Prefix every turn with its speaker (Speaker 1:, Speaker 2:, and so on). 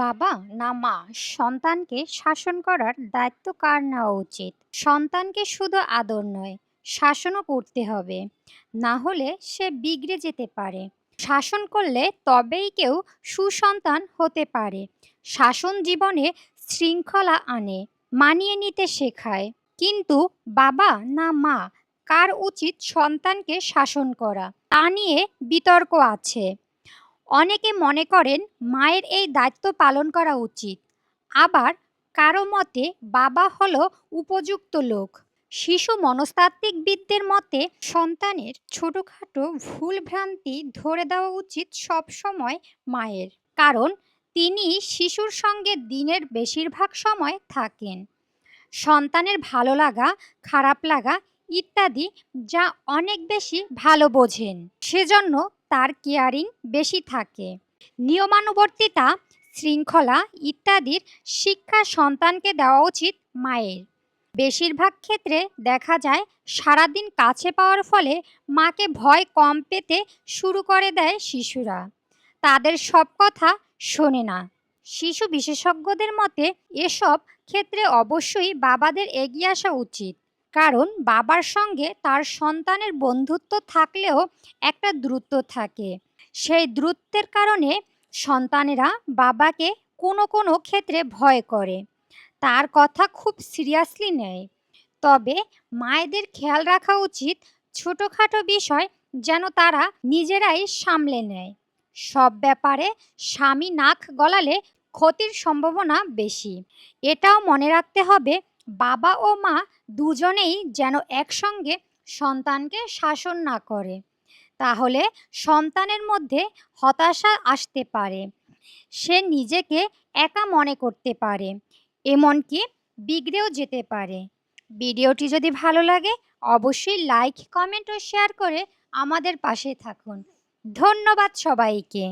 Speaker 1: বাবা না মা সন্তানকে শাসন করার দায়িত্ব কার নেওয়া উচিত? সন্তানকে শুধু আদর নয়, শাসনও করতে হবে। না হলে সে বিগড়ে যেতে পারে। শাসন করলে তবেই কেউ সুসন্তান হতে পারে। শাসন জীবনে শৃঙ্খলা আনে, মানিয়ে নিতে শেখায়। কিন্তু বাবা না মা, কার উচিত সন্তানকে শাসন করা? তা নিয়ে বিতর্ক আছে। অনেকে মনে করেন মায়ের এই দায়িত্ব পালন করা উচিত। আবার কারও মতে বাবা হলো উপযুক্ত লোক। শিশু মনস্তাত্ত্বিকবিদদের মতে সন্তানের ছোটোখাটো ভুল ভ্রান্তি ধরে দেওয়া উচিত সব সময় মায়ের। কারণ তিনি শিশুর সঙ্গে দিনের বেশিরভাগ সময় থাকেন। সন্তানের ভালো লাগা, খারাপ লাগা ইত্যাদি যা অনেক বেশি ভালো বোঝেন। সেজন্য তার কেয়ারিং বেশি থাকে। নিয়মানুবর্তিতা, শৃঙ্খলা ইত্যাদির শিক্ষা সন্তানকে দেওয়া উচিত মায়ের। বেশিরভাগ ক্ষেত্রে দেখা যায়, সারাদিন কাছে পাওয়ার ফলে মাকে ভয় কম পেতে শুরু করে দেয় শিশুরা। তাদের সব কথা শোনে না। শিশু বিশেষজ্ঞদের মতে এসব ক্ষেত্রে অবশ্যই বাবাদের এগিয়ে আসা উচিত। কারণ বাবার সঙ্গে তার সন্তানের বন্ধুত্ব থাকলেও একটা দূরত্ব থাকে। সেই দূরত্বের কারণে সন্তানেরা বাবাকে কোনো কোনো ক্ষেত্রে ভয় করে। তার কথা খুব সিরিয়াসলি নেয়। তবে মায়েদের খেয়াল রাখা উচিত ছোটোখাটো বিষয় যেন তারা নিজেরাই সামলে নেয়। সব ব্যাপারে স্বামী নাক গলালে ক্ষতির সম্ভাবনা বেশি। এটাও মনে রাখতে হবে বাবা ও মা দুজনেই যেন একসঙ্গে সন্তানকে শাসন না করে। তাহলে সন্তানের মধ্যে হতাশা আসতে পারে। সে নিজেকে একা মনে করতে পারে, এমনকি বিগড়েও যেতে পারে। ভিডিওটি যদি ভালো লাগে, অবশ্যই লাইক, কমেন্ট ও শেয়ার করে আমাদের পাশে থাকুন। ধন্যবাদ সবাইকে।